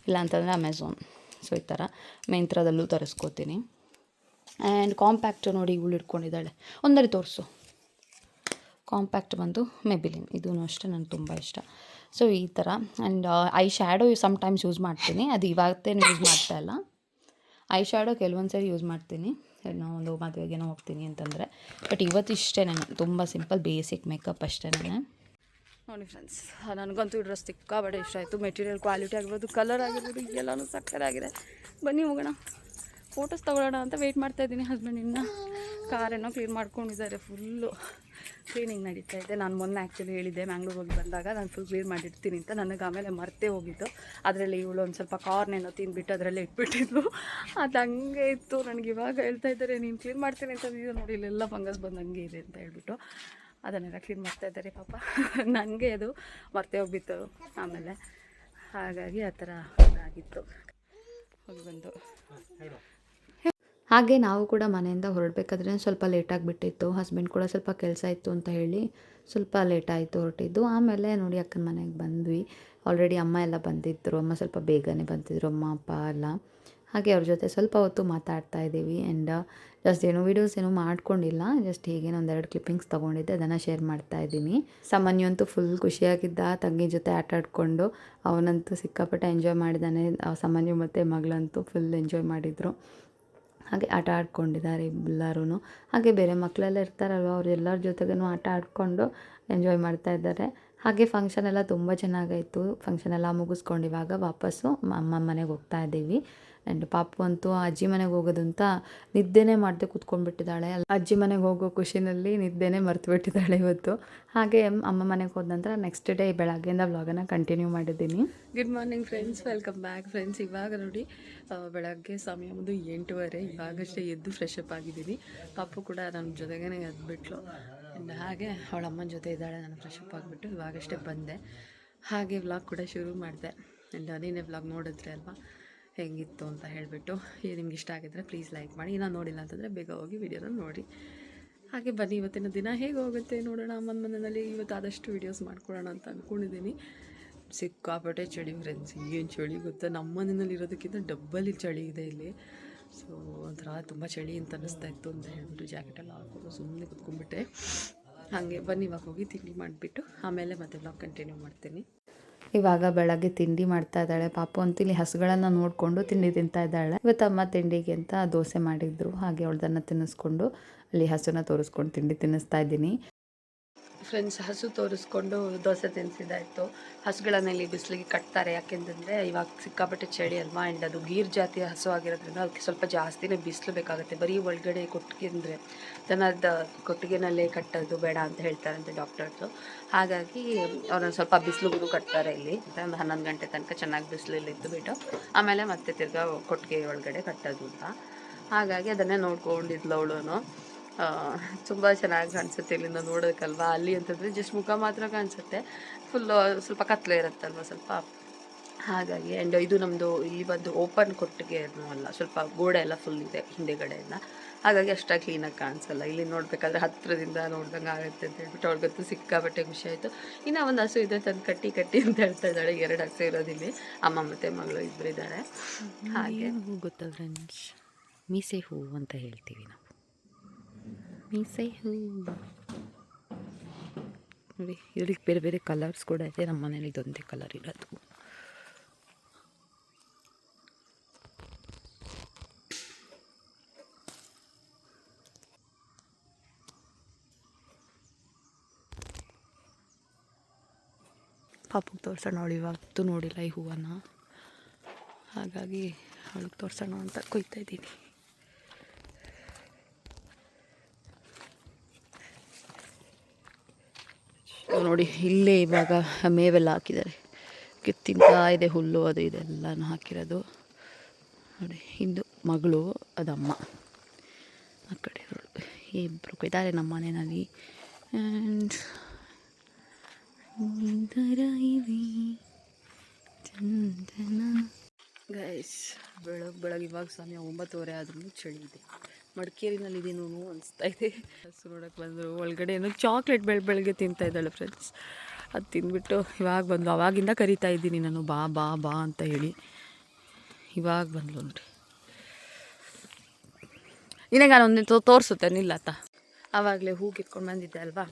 ಇಲ್ಲ ಅಂತಂದರೆ ಅಮೆಝಾನ್ ಸೊ ಈ ಥರ ಮಿಂತ್ರದಲ್ಲೂ ತರಿಸ್ಕೋತೀನಿ. ಆ್ಯಂಡ್ ಕಾಂಪ್ಯಾಕ್ಟ್ ನೋಡಿ ಇವಳು ಇಟ್ಕೊಂಡಿದ್ದಾಳೆ. ಒಂದರಿ ತೋರಿಸು. ಕಾಂಪ್ಯಾಕ್ಟ್ ಬಂದು ಮೆಬಿಲಿನ್ ಇದೂ ಅಷ್ಟೇ ನನಗೆ ತುಂಬ ಇಷ್ಟ. ಸೊ ಈ ಥರ and eye shadow sometimes use ಮಾಡ್ತೀನಿ. ಅದು ಇವಾಗತ್ತೇನು ಯೂಸ್ ಮಾಡ್ತಾ ಇಲ್ಲ. ಐ ಶ್ಯಾಡೋ ಕೆಲವೊಂದು ಸರಿ ಯೂಸ್ ಮಾಡ್ತೀನಿ. ಏನೋ ಒಂದು ಮದುವೆಗೇನೋ ಹೋಗ್ತೀನಿ ಅಂತಂದರೆ. ಬಟ್ ಇವತ್ತು ಇಷ್ಟೇ ನಾನು. ತುಂಬ ಸಿಂಪಲ್ ಬೇಸಿಕ್ ಮೇಕಪ್ ಅಷ್ಟೇ ನೋಡಿ ಫ್ರೆಂಡ್ಸ್ ನನಗಂತೂ ಈ ಡ್ರೆಸ್ ಇಷ್ಟ ಆಯಿತು. ಮೆಟೀರಿಯಲ್ ಕ್ವಾಲಿಟಿ ಆಗಿರ್ಬೋದು ಕಲರ್ ಆಗಿರ್ಬೋದು, ಎಲ್ಲನೂ ಆಗಿದೆ ಬನ್ನಿ ಹೋಗೋಣ. ಫೋಟೋಸ್ ತೊಗೊಳ್ಳೋಣ ಅಂತ ವೆಯ್ಟ್ ಮಾಡ್ತಾ ಇದ್ದೀನಿ ಹಸ್ಬೆಂಡ್ ಇನ್ನು. ಕಾರೇನೋ ಕ್ಲೀನ್ ಮಾಡ್ಕೊಂಡಿದ್ದಾರೆ ಫುಲ್ಲು ಕ್ಲೀನಿಂಗ್ ನಡೀತಾ ಇದೆ. ನಾನು ಮೊನ್ನೆ ಆ್ಯಕ್ಚುಲಿ ಹೇಳಿದ್ದೆ ಮ್ಯಾಂಗ್ಳೂರ್ ಹೋಗಿ ಬಂದಾಗ ನಾನು ಫುಲ್ ಕ್ಲೀನ್ ಮಾಡಿರ್ತೀನಿ ಅಂತ. ನನಗೆ ಆಮೇಲೆ ಮರ್ತೇ ಹೋಗಿದ್ದು. ಅದರಲ್ಲಿ ಇವಳು ಒಂದು ಸ್ವಲ್ಪ ಕಾರ್ನೇನೋ ತಿಂದುಬಿಟ್ಟು ಅದರಲ್ಲೇ ಇಟ್ಬಿಟ್ಟಿದ್ಲು. ಅದು ಹಂಗೆ ಇತ್ತು. ನನಗೆ ಇವಾಗ ಹೇಳ್ತಾ ಇದ್ದಾರೆ, ನೀನು ಕ್ಲೀನ್ ಮಾಡ್ತೀನಿ ಅಂತ ನೀವು ನೋಡಿ, ಇಲ್ಲೆಲ್ಲ ಫಂಗಸ್ ಬಂದು ಹಂಗೆ ಇದೆ ಅಂತ ಹೇಳ್ಬಿಟ್ಟು ಅದನ್ನೆಲ್ಲ ಕ್ಲೀನ್ ಮಾಡ್ತಾ ಇದ್ದಾರೆ ಪಾಪ. ನನಗೆ ಅದು ಮರ್ತೇ ಹೋಗ್ಬಿತ್ತು. ಆಮೇಲೆ ಹಾಗಾಗಿ ಆ ಥರ ಆಗಿತ್ತು ಹೋಗಿ ಬಂದು. ಹಾಗೆ ನಾವು ಕೂಡ ಮನೆಯಿಂದ ಹೊರಡಬೇಕಾದ್ರೆ ಸ್ವಲ್ಪ ಲೇಟಾಗಿ ಆಗಿಬಿಟ್ಟಿತ್ತು ಹಸ್ಬೆಂಡ್ ಕೂಡ ಸ್ವಲ್ಪ ಕೆಲಸ ಇತ್ತು ಅಂತ ಹೇಳಿ ಸ್ವಲ್ಪ ಲೇಟಾಯಿತು ಹೊರಟಿದ್ದು. ಆಮೇಲೆ ನೋಡಿ ಅಕ್ಕನ ಮನೆಗೆ ಬಂದ್ವಿ. ಆಲ್ರೆಡಿ ಅಮ್ಮ ಎಲ್ಲ ಬಂದಿದ್ದರು ಅಮ್ಮ ಸ್ವಲ್ಪ ಬೇಗನೆ ಬಂದಿದ್ದರು ಅಮ್ಮ, ಅಪ್ಪ ಎಲ್ಲ. ಹಾಗೆ ಅವ್ರ ಜೊತೆ ಸ್ವಲ್ಪ ಹೊತ್ತು ಮಾತಾಡ್ತಾ ಇದ್ದೀವಿ ಆ್ಯಂಡ್ ಜಸ್ಟ್ ಏನೋ ವೀಡಿಯೋಸ್ ಏನೂ ಮಾಡ್ಕೊಂಡಿಲ್ಲ ಜಸ್ಟ್ ಹೀಗೆ ಒಂದೆರಡು ಕ್ಲಿಪ್ಪಿಂಗ್ಸ್ ತೊಗೊಂಡಿದ್ದೆ, ಅದನ್ನು ಶೇರ್ ಮಾಡ್ತಾ ಇದ್ದೀನಿ. ಸಾಮಾನ್ಯ ಅಂತೂ ಫುಲ್ ಖುಷಿಯಾಗಿದ್ದ, ತಂಗಿ ಜೊತೆ ಆಟ ಆಡಿಕೊಂಡು ಅವನಂತೂ ಸಿಕ್ಕಾಪಟ್ಟೆ ಎಂಜಾಯ್ ಮಾಡಿದ್ದಾನೆ ಸಾಮಾನ್ಯ ಮತ್ತು ಮಗಳಂತೂ ಫುಲ್ ಎಂಜಾಯ್ ಮಾಡಿದರು. ಹಾಗೆ ಆಟ ಆಡ್ಕೊಂಡಿದ್ದಾರೆ ಎಲ್ಲರೂ ಹಾಗೆ ಬೇರೆ ಮಕ್ಕಳೆಲ್ಲ ಇರ್ತಾರಲ್ವ, ಅವ್ರು ಎಲ್ಲರ ಜೊತೆಗೂ ಆಟ ಆಡಿಕೊಂಡು ಎಂಜಾಯ್ ಮಾಡ್ತಾ ಇದ್ದಾರೆ. ಹಾಗೆ ಫಂಕ್ಷನ್ ಎಲ್ಲ ತುಂಬ ಚೆನ್ನಾಗಾಯಿತು. ಫಂಕ್ಷನ್ ಎಲ್ಲ ಮುಗಿಸ್ಕೊಂಡು ಇವಾಗ ವಾಪಸ್ಸು ಅಮ್ಮ ಮನೆಗೆ ಹೋಗ್ತಾ ಇದ್ದೀವಿ. ಆ್ಯಂಡ್ ಪಾಪು ಅಂತೂ ಅಜ್ಜಿ ಮನೆಗೆ ಹೋಗೋದಂತ ನಿದ್ದೆನೇ ಮಾಡದೆ ಕೂತ್ಕೊಂಡ್ಬಿಟ್ಟಿದ್ದಾಳೆ. ಅಜ್ಜಿ ಮನೆಗೆ ಹೋಗೋ ಖುಷಿನಲ್ಲಿ ನಿದ್ದೆನೇ ಮರ್ತು ಬಿಟ್ಟಿದ್ದಾಳೆ ಇವತ್ತು. ಹಾಗೆ ಅಮ್ಮ ಮನೆಗೆ ಹೋದ ನಂತರ ನೆಕ್ಸ್ಟ್ ಡೇ ಬೆಳಗ್ಗೆಯಿಂದ ವ್ಲಾಗನ್ನು ಕಂಟಿನ್ಯೂ ಮಾಡಿದ್ದೀನಿ. Good morning friends welcome back friends ಇವಾಗ ನೋಡಿ ಬೆಳಗ್ಗೆ ಸಮಯ ಒಂದು ಎಂಟೂವರೆ. ಇವಾಗಷ್ಟೇ ಎದ್ದು ಫ್ರೆಶ್ ಅಪ್ ಆಗಿದ್ದೀನಿ. ಪಾಪು ಕೂಡ ನನ್ನ ಜೊತೆಗೇ ಎದ್ಬಿಟ್ಲು. ಆ್ಯಂಡ್ ಹಾಗೆ ಅವಳ ಅಮ್ಮನ ಜೊತೆ ಇದ್ದಾಳೆ, ನಾನು ಫ್ರೆಶ್ ಅಪ್ ಆಗಿಬಿಟ್ಟು ಇವಾಗಷ್ಟೇ ಬಂದೆ. ಹಾಗೆ ವ್ಲಾಗ್ ಕೂಡ ಶುರು ಮಾಡಿದೆ. ಆ್ಯಂಡ್ ನೀನೇ ವ್ಲಾಗ್ ನೋಡಿದ್ರೆ ಅಲ್ವಾ? ಹೆಂಗಿತ್ತು ಅಂತ ಹೇಳಿಬಿಟ್ಟು. ನಿಮ್ಗೆ ಇಷ್ಟ ಆಗಿದ್ರೆ ಪ್ಲೀಸ್ ಲೈಕ್ ಮಾಡಿ. ಇನ್ನೂ ನೋಡಿಲ್ಲ ಅಂತಂದರೆ ಬೇಗ ಹೋಗಿ ವಿಡಿಯೋನ ನೋಡಿ. ಹಾಗೆ ಬನ್ನಿ, ಇವತ್ತಿನ ದಿನ ಹೇಗೆ ಹೋಗುತ್ತೆ ನೋಡೋಣ. ಅಮ್ಮನ ಮನೆಯಲ್ಲಿ ಇವತ್ತು ಆದಷ್ಟು ವೀಡಿಯೋಸ್ ಮಾಡ್ಕೊಳ್ಳೋಣ ಅಂತ ಅಂದ್ಕೊಂಡಿದ್ದೀನಿ ಸಿಕ್ಕಾಪಟ್ಟೆ ಚಳಿ ಫ್ರೆಂಡ್ಸ್ ಏನು ಚಳಿ ಗೊತ್ತಾ? ನಮ್ಮ ಮನೆಯಲ್ಲಿ ಇರೋದಕ್ಕಿಂತ ಡಬ್ಬಲ್ ಚಳಿ ಇದೆ ಇಲ್ಲಿ. ಸೊ ಒಂಥರ ತುಂಬ ಚಳಿ ಅಂತ ಅನ್ನಿಸ್ತಾ ಇತ್ತು ಅಂತ ಹೇಳ್ಬಿಟ್ಟು ಜಾಕೆಟ್ ಎಲ್ಲ ಹಾಕೊಂಡು ಸುಮ್ಮನೆ ಕುತ್ಕೊಂಡ್ಬಿಟ್ಟೆ. ಹಾಗೆ ಬನ್ನಿ ಇವಾಗ ಹೋಗಿ ತಿಂಡಿ ಮಾಡಿಬಿಟ್ಟು. ಆಮೇಲೆ ಮತ್ತೆ ಬ್ಲಾಗ್ ಕಂಟಿನ್ಯೂ ಮಾಡ್ತೀನಿ. ಇವಾಗ ಬೆಳಗ್ಗೆ ತಿಂಡಿ ಮಾಡ್ತಾ ಇದ್ದಾಳೆ. ಪಾಪು ಅಂತಿಲ್ಲಿ ಹಸುಗಳನ್ನು ನೋಡಿಕೊಂಡು ತಿಂಡಿ ತಿಂತಾ ಇದ್ದಾಳೆ. ಇವತ್ತು ಅಮ್ಮ ತಿಂಡಿಗೆ ಅಂತ ದೋಸೆ ಮಾಡಿದ್ರು. ಹಾಗೆ ಅವಳದನ್ನ ತಿನ್ನಿಸ್ಕೊಂಡು ಅಲ್ಲಿ ಹಸುನ ತೋರಿಸ್ಕೊಂಡು ತಿಂಡಿ ತಿನ್ನಿಸ್ತಾ ಇದ್ದೀನಿ. ಫ್ರೆಂಡ್ಸ್ ಹಸು ತೋರಿಸ್ಕೊಂಡು ದೋಸೆ ತಿನ್ನಿಸಿದ್ದಾಯಿತು ಹಸುಗಳನ್ನ ಇಲ್ಲಿ ಬಿಸಿಲಿಗೆ ಕಟ್ತಾರೆ. ಯಾಕೆಂತಂದರೆ ಇವಾಗ ಸಿಕ್ಕಾಪಟ್ಟೆ ಚಳಿ ಅಲ್ವಾ? ಆ್ಯಂಡ್ ಅದು ಗೀರ್ ಜಾತಿಯ ಹಸು ಆಗಿರೋದ್ರಿಂದ ಅದಕ್ಕೆ ಸ್ವಲ್ಪ ಜಾಸ್ತಿನೇ ಬಿಸಿಲು ಬೇಕಾಗುತ್ತೆ. ಬರೀ ಒಳಗಡೆ ಕೊಟ್ಟಿಗೆ ಅಂದರೆ ದನದ ಕೊಟ್ಟಿಗೆನಲ್ಲೇ ಕಟ್ಟೋದು ಬೇಡ ಅಂತ ಹೇಳ್ತಾರಂತೆ ಡಾಕ್ಟರ್ಸು. ಹಾಗಾಗಿ ಅವ್ರನ್ನ ಸ್ವಲ್ಪ ಬಿಸಿಲುಗೂ ಕಟ್ತಾರೆ ಇಲ್ಲಿ. ಒಂದು ಹನ್ನೊಂದು ಗಂಟೆ ತನಕ ಚೆನ್ನಾಗಿ ಬಿಸಿಲಲ್ಲಿ ಇದ್ದುಬಿಟ್ಟು ಆಮೇಲೆ ಮತ್ತೆ ತಿರ್ಗಾ ಕೊಟ್ಟಿಗೆ ಒಳಗಡೆ ಕಟ್ಟೋದು ಅಂತ. ಹಾಗಾಗಿ ಅದನ್ನೇ ನೋಡ್ಕೊಂಡಿದ್ಲು ಅವಳು ತುಂಬ ಚೆನ್ನಾಗಿ ಕಾಣಿಸುತ್ತೆ ಇಲ್ಲಿಂದ ನೋಡೋದಕ್ಕಲ್ವಾ? ಅಲ್ಲಿ ಅಂತಂದರೆ ಜಸ್ಟ್ ಮುಖ ಮಾತ್ರ ಕಾಣಿಸುತ್ತೆ. ಫುಲ್ಲು ಸ್ವಲ್ಪ ಕತ್ಲೆ ಇರುತ್ತಲ್ವ ಸ್ವಲ್ಪ? ಹಾಗಾಗಿ ಆ್ಯಂಡ್ ಇದು ನಮ್ಮದು ಇಲ್ಲಿ ಬಂದು ಓಪನ್ ಕೊಟ್ಟಿಗೆ ಅಲ್ಲ. ಸ್ವಲ್ಪ ಗೋಡೆ ಎಲ್ಲ ಫುಲ್ ಇದೆ ಹಿಂದೆಗಡೆಯಿಂದ. ಹಾಗಾಗಿ ಅಷ್ಟಾಗಿ ಕ್ಲೀನಾಗಿ ಕಾಣಿಸಲ್ಲ. ಇಲ್ಲಿ ನೋಡಬೇಕಾದ್ರೆ ಹತ್ತಿರದಿಂದ ನೋಡ್ದಂಗೆ ಆಗುತ್ತೆ ಅಂತ ಹೇಳ್ಬಿಟ್ಟು ಅವ್ಳಿಗಂತೂ ಸಿಕ್ಕಾಬಟ್ಟೆ ಖುಷಿ ಆಯಿತು. ಇನ್ನು ಒಂದು ಹಸು ಇದೆ ತಂದು ಕಟ್ಟಿ ಕಟ್ಟಿ ಅಂತ ಹೇಳ್ತಾ ಇದ್ದಾಳೆ. ಎರಡು ಹಸು ಇರೋದಿಲ್ಲಿ ಅಮ್ಮ ಮತ್ತು ಮಗಳು ಇಬ್ಬರು ಇದ್ದಾರೆ ಹಾಗೆ. ಗೊತ್ತಾ ಫ್ರೆಂಡ್ಸ್. ಮೀಸೆ ಹೂವು ಅಂತ ಹೇಳ್ತೀವಿ ನಾವು. ಮೀಸೆ ಹೂ ನೋಡಿ ಇದ್ರಿಗೆ ಬೇರೆ ಬೇರೆ ಕಲರ್ಸ್ ಕೂಡ ಇದೆ, ನಮ್ಮ ಮನೇಲಿ ಇದೊಂದೇ ಕಲರ್ ಇರೋದು. ಪಾಪಗೆ ತೋರಿಸೋಣ ಅವಳು ಇವತ್ತು ನೋಡಿಲ್ಲ ಈ ಹೂವನ್ನು. ಹಾಗಾಗಿ ಅವಳಿಗೆ ತೋರಿಸೋಣ ಅಂತ ಕೊಯ್ತಾ ಇದ್ದೀನಿ. ನೋಡಿ, ಇಲ್ಲೇ ಇವಾಗ ಮೇವೆಲ್ಲ ಹಾಕಿದ್ದಾರೆ. ತಿಂತಾ ಇದೆ ಹುಲ್ಲು, ಅದು ಇದೆಲ್ಲನೂ ಹಾಕಿರೋದು. ನೋಡಿ ಇಂದು ಮಗಳು, ಅದಮ್ಮ. ಆ ಕಡೆ ಇಬ್ಬರು ಇದ್ದಾರೆ ನಮ್ಮ ಮನೆಯಲ್ಲಿ. ಗೈಸ್ ಬೆಳಗ್ಗೆ ಬೆಳಗ್ಗೆ ಇವಾಗ ಸಮಯ ಒಂಬತ್ತುವರೆ ಆದ್ರೂ ಚಳಿ ಇದೆ. ಮಡಿಕೇರಿನಲ್ಲಿ ಇದೀನೂ ಅನಿಸ್ತಾ ಇದೆ. ಹಸು ಬಂದರು. ಒಳಗಡೆ ಏನೋ ಚಾಕ್ಲೇಟ್ ಬೆಳ ಬೆಳಗ್ಗೆ ತಿಂತಾ ಇದ್ದಾಳೆ ಫ್ರೆಂಡ್ಸ್ ಅದು ತಿಂದ್ಬಿಟ್ಟು ಇವಾಗ ಬಂದು ಅವಾಗಿಂದ ಕರಿತಾ ಇದ್ದೀನಿ ನಾನು. ಬಾ ಬಾ ಬಾ ಅಂತ ಹೇಳಿ. ಇವಾಗ ಬಂದ್ಲು ನೋಡಿ ನಿನಗೆ ತೋ ತೋರಿಸುತ್ತೆ ನಿಲ್ಲತ್ತ ಆವಾಗಲೇ ಹೂ ಕಿತ್ಕೊಂಡು ಬಂದಿದ್ದೆ ಅಲ್ವಾ?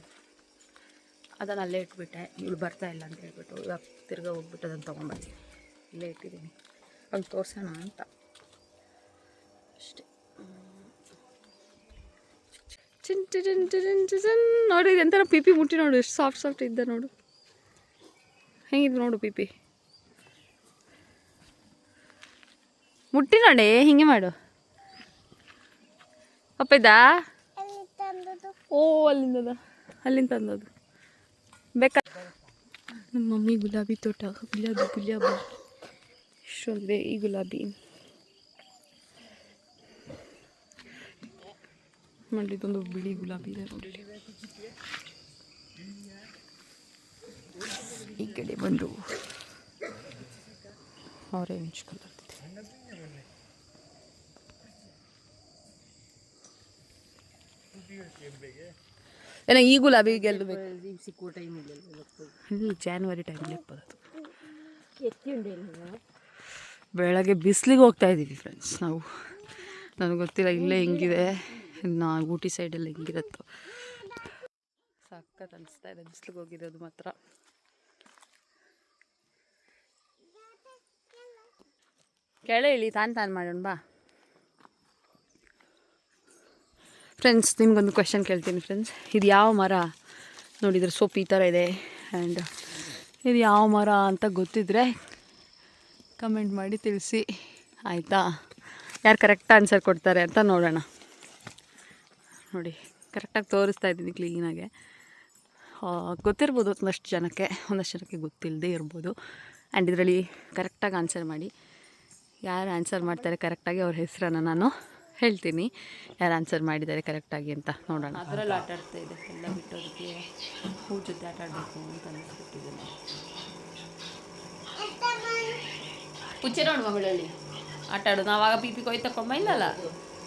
ಅದನ್ನು ಅಲ್ಲೇ ಇಟ್ಬಿಟ್ಟೆ. ಇವಳು ಬರ್ತಾ ಇಲ್ಲ ಅಂತ ಹೇಳ್ಬಿಟ್ಟು. ಇವಾಗ ತಿರ್ಗಾ ಹೋಗ್ಬಿಟ್ಟು ಅದನ್ನು ತೊಗೊಂಡ್ಬರ್ತೀನಿ ಇಲ್ಲೇ ಇಟ್ಟಿದ್ದೀನಿ. ಅವ್ಳು ತೋರಿಸೋಣ ಅಂತ. ಚಿನ್ ಚಿನ್ ಚಿನ್ ಚಿನ್ ನೋಡಿ ಎಂಥರ ಪಿ ಪಿ ಮುಟ್ಟಿ ನೋಡು, ಎಷ್ಟು ಸಾಫ್ಟ್ ಸಾಫ್ಟ್ ಇದ್ದ ನೋಡು. ಹೆಂಗಿದ್ ನೋಡು ಪಿಪಿ. ಮುಟ್ಟಿ ನೋಡೆ, ಹಿಂಗೆ ಮಾಡು. ಅಪ್ಪ ಇದಾ ಓ, ಅಲ್ಲಿಂದದ, ಅಲ್ಲಿಂದ ತಂದದು ಬೇಕಾ? ನಮ್ಮ ಮಮ್ಮಿ ಗುಲಾಬಿ ತೋಟ, ಗುಲಾಬಿ ಗುಲಾಬಿ. ಇಷ್ಟೊಂದೇ ಈ ಗುಲಾಬಿ. ಮಾಡಿದೊಂದು ಬಿಳಿ ಗುಲಾಬಿ ಇದೆ ನೋಡಿ ಈ ಕಡೆ ಬಂದು ಆರೆಂಜ್ ಕಲರ್ ಏನ ಈ ಗುಲಾಬಿ ಗೆಲ್ಲಬೇಕು ಇಲ್ಲಿ ಜಾನ್ವರಿ ಟೈಮಲ್ಲಿ ಬರೋದು ಬೆಳಗ್ಗೆ ಬಿಸಿಲಿಗೆ ಹೋಗ್ತಾ ಇದ್ದೀವಿ ಫ್ರೆಂಡ್ಸ್ ನಾವು ನನಗೆ ಗೊತ್ತಿಲ್ಲ ಇಲ್ಲೇ ಹೆಂಗಿದೆ ನಾ ಊಟಿ ಸೈಡಲ್ಲಿ ಹೆಂಗಿರುತ್ತೋ. ಸಖತ್ ಅನಿಸ್ತಾ ಇದೆ ಬಿಸ್ಲಿಗೆ ಹೋಗಿರೋದು ಮಾತ್ರ. ಕೆಳ ಹೇಳಿ ತಾನು ತಾನು ಮಾಡೋಣ ಬಾ. ಫ್ರೆಂಡ್ಸ್ ನಿಮ್ಗೊಂದು ಕ್ವೆಶನ್ ಕೇಳ್ತೀನಿ ಫ್ರೆಂಡ್ಸ್ ಇದು ಯಾವ ಮರ? ನೋಡಿದರೆ ಸೊಪ್ಪು ಈ ಥರ ಇದೆ ಆ್ಯಂಡ್ ಇದು ಯಾವ ಮರ ಅಂತ ಗೊತ್ತಿದ್ರೆ ಕಮೆಂಟ್ ಮಾಡಿ ತಿಳಿಸಿ. ಆಯಿತಾ? ಯಾರು ಕರೆಕ್ಟ್ ಆನ್ಸರ್ ಕೊಡ್ತಾರೆ ಅಂತ ನೋಡೋಣ. ನೋಡಿ, ಕರೆಕ್ಟಾಗಿ ತೋರಿಸ್ತಾ ಇದ್ದೀನಿ ಕ್ಲೀನಾಗೆ ಗೊತ್ತಿರ್ಬೋದು ಒಂದಷ್ಟು ಜನಕ್ಕೆ ಒಂದಷ್ಟು ಜನಕ್ಕೆ ಗೊತ್ತಿಲ್ಲದೆ ಇರ್ಬೋದು. ಆ್ಯಂಡ್ ಇದರಲ್ಲಿ ಕರೆಕ್ಟಾಗಿ ಆನ್ಸರ್ ಮಾಡಿ. ಯಾರು ಆನ್ಸರ್ ಮಾಡ್ತಾರೆ ಕರೆಕ್ಟಾಗಿ ಅವ್ರ ಹೆಸರನ್ನು ನಾನು ಹೇಳ್ತೀನಿ. ಯಾರು ಆನ್ಸರ್ ಮಾಡಿದ್ದಾರೆ ಕರೆಕ್ಟಾಗಿ ಅಂತ ನೋಡೋಣ. ಅದರಲ್ಲಿ ಆಟ ಆಡ್ತಾ ಇದೆ. ಎಲ್ಲ ಬಿಟ್ಟೋದಕ್ಕೆ ಹೂ ಜೊತೆ ಆಟ ಆಡಬೇಕು ಅಂತ ಅನ್ನಿಸ್ಬಿಟ್ಟಿದ್ದೀನಿ ಹುಚ್ಚೆ ನೋಡುವ ಆಟ ಆಡೋದು. ನಾವಾಗ ಪಿ ಪಿ ಕೊಯ್ ಇಲ್ಲಲ್ಲ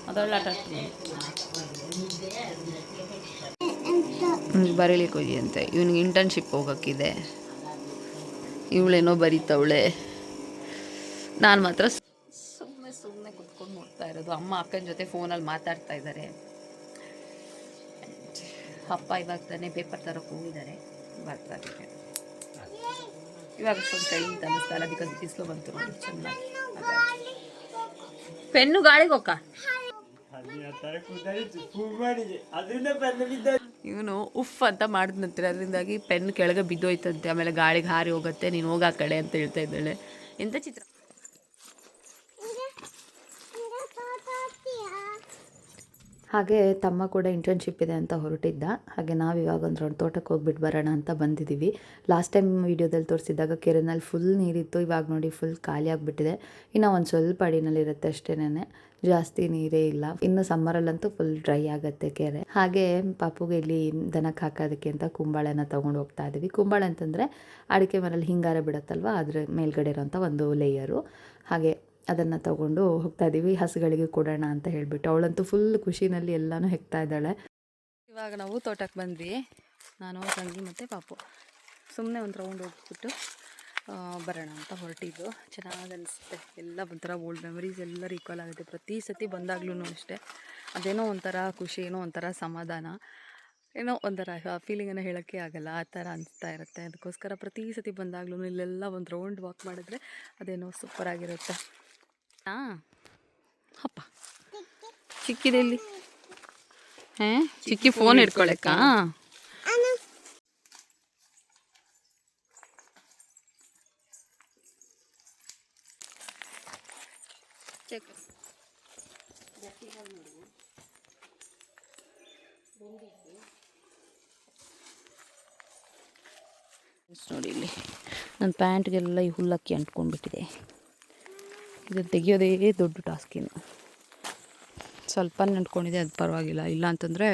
ಅದರಲ್ಲಿ ಆಟ ಬರೀಲಿಕ್ಕೆ ಹೋಗಿಯಂತೆ ಇವನಿಗೆ ಇಂಟರ್ನ್ಶಿಪ್ ಹೋಗೋಕ್ಕಿದೆ. ಇವಳೇನೋ ಬರೀತವಳೆ. ನಾನು ಮಾತ್ರ ಸುಮ್ಮನೆ ಸುಮ್ಮನೆ ಕುತ್ಕೊಂಡು ನೋಡ್ತಾ ಇರೋದು. ಅಮ್ಮ ಅಕ್ಕನ ಜೊತೆ ಫೋನಲ್ಲಿ ಮಾತಾಡ್ತಾ ಇದ್ದಾರೆ ಅಪ್ಪ ಇವಾಗ ತಾನೇ ಪೇಪರ್ ತರೋಕೆ ಹೋಗಿದ್ದಾರೆ ಬರ್ತಾ ಇದ್ದಾರೆ. ಇವಾಗ ಸ್ವಲ್ಪ ಟೈಮ್ ಅನ್ನಿಸ್ತಾ ಇಲ್ಲ ಬಿಕಾಸ್ ಬಿಸಿಲು ಬಂತು ನೋಡಿ. ಚೆನ್ನಾಗಿ ಪೆನ್ನು ಗಾಳಿಗೆ ಹೋಗ ಇವನು ಉಫ್ ಅಂತ ಮಾಡಿದ್ನಂತೆ ಅದರಿಂದಾಗಿ ಪೆನ್ ಕೆಳಗೆ ಬಿದ್ದೋಯ್ತಂತೆ. ಆಮೇಲೆ ಗಾಳಿಗೆ ಹಾರಿ ಹೋಗುತ್ತೆ. ನೀನು ಹೋಗಾ ಕಡೆ ಅಂತ ಹೇಳ್ತಾ ಇದ್ದಾಳೆ. ಎಂತ ಚಿತ್ರ. ಹಾಗೆ ತಮ್ಮ ಕೂಡ ಇಂಟರ್ನ್ಶಿಪ್ ಇದೆ ಅಂತ ಹೊರಟಿದ್ದ. ಹಾಗೆ ನಾವು ಇವಾಗ ಒಂದು ರೌಂಡ್ ತೋಟಕ್ಕೆ ಹೋಗ್ಬಿಟ್ಟು ಬರೋಣ ಅಂತ ಬಂದಿದ್ದೀವಿ ಲಾಸ್ಟ್ ಟೈಮ್ ವೀಡಿಯೋದಲ್ಲಿ ತೋರಿಸಿದಾಗ ಕೆರೆನಲ್ಲಿ ಫುಲ್ ನೀರಿತ್ತು. ಇವಾಗ ನೋಡಿ ಫುಲ್ ಖಾಲಿ ಆಗಿಬಿಟ್ಟಿದೆ. ಇನ್ನು ಒಂದು ಸ್ವಲ್ಪ ಅಡಿನಲ್ಲಿರುತ್ತೆ ಅಷ್ಟೇನೆ ಜಾಸ್ತಿ ನೀರೇ ಇಲ್ಲ. ಇನ್ನು ಸಮ್ಮರಲ್ಲಂತೂ ಫುಲ್ ಡ್ರೈ ಆಗುತ್ತೆ ಕೆರೆ. ಹಾಗೆ ಪಾಪುಗೆ ಇಲ್ಲಿ ದನಕ್ಕೆ ಹಾಕೋದಕ್ಕೆ ಅಂತ ಕುಂಬಾಳೆನ ತೊಗೊಂಡು ಹೋಗ್ತಾ ಇದ್ದೀವಿ. ಕುಂಬಾಳೆ ಅಂತಂದರೆ ಅಡಿಕೆ ಮನೇಲಿ ಹಿಂಗಾರ ಬಿಡುತ್ತಲ್ವ? ಅದ್ರ ಮೇಲ್ಗಡೆ ಇರೋಂಥ ಒಂದು ಲೇಯರು ಹಾಗೆ ಅದನ್ನು ತಗೊಂಡು ಹೋಗ್ತಾ ಇದ್ದೀವಿ. ಹಸುಗಳಿಗೆ ಕೊಡೋಣ ಅಂತ ಹೇಳಿಬಿಟ್ಟು. ಅವಳಂತೂ ಫುಲ್ ಖುಷಿನಲ್ಲಿ ಎಲ್ಲನೂ ಹೆಕ್ತಾ ಇದ್ದಾಳೆ. ಇವಾಗ ನಾವು ತೋಟಕ್ಕೆ ಬಂದ್ವಿ. ನಾನು, ತಂಗಿ ಮತ್ತು ಪಾಪು. ಸುಮ್ಮನೆ ಒಂದು ರೌಂಡ್ ಹೋಗ್ಬಿಟ್ಟು ಬರೋಣ ಅಂತ ಹೊರಟಿದ್ದು. ಚೆನ್ನಾಗಿ ಅನಿಸುತ್ತೆ. ಎಲ್ಲ ಒಂಥರ ಓಲ್ಡ್ ಮೆಮರೀಸ್ ಎಲ್ಲ ರೀಕಾಲ್ ಆಗುತ್ತೆ. ಪ್ರತಿ ಸತಿ ಬಂದಾಗ್ಲೂ ಅಷ್ಟೇ. ಅದೇನೋ ಒಂಥರ ಖುಷಿ, ಏನೋ ಒಂಥರ ಸಮಾಧಾನ. ಏನೋ ಒಂಥರ ಫೀಲಿಂಗನ್ನು ಹೇಳೋಕ್ಕೆ ಆಗಲ್ಲ. ಆ ಥರ ಅನಿಸ್ತಾ ಇರುತ್ತೆ. ಅದಕ್ಕೋಸ್ಕರ ಪ್ರತಿ ಸತಿ ಬಂದಾಗ್ಲೂ ಇಲ್ಲೆಲ್ಲ ಒಂದು ರೌಂಡ್ ವಾಕ್ ಮಾಡಿದ್ರೆ ಅದೇನೋ ಸೂಪರ್ ಆಗಿರುತ್ತೆ. ಹಾಂ ಅಪ್ಪ. ಚಿಕ್ಕಿದೆ ಇಲ್ಲಿ ಹೇ, ಚಿಕ್ಕಿ ಫೋನ್ ಇಟ್ಕೊಳಕ್ಕ ನೋಡಿ ಇಲ್ಲಿ. ನನ್ನ ಪ್ಯಾಂಟ್ಗೆಲ್ಲ ಈ ಹುಲ್ಲಕ್ಕಿ ಅಂಟ್ಕೊಂಡ್ಬಿಟ್ಟಿದೆ. ಇದನ್ನು ತೆಗಿಯೋದೇ ದೊಡ್ಡ ಟಾಸ್ಕ್ ಇನ್ನು. ಸ್ವಲ್ಪ ಅಂಟ್ಕೊಂಡಿದೆ, ಅದು ಪರವಾಗಿಲ್ಲ. ಇಲ್ಲ ಅಂತಂದರೆ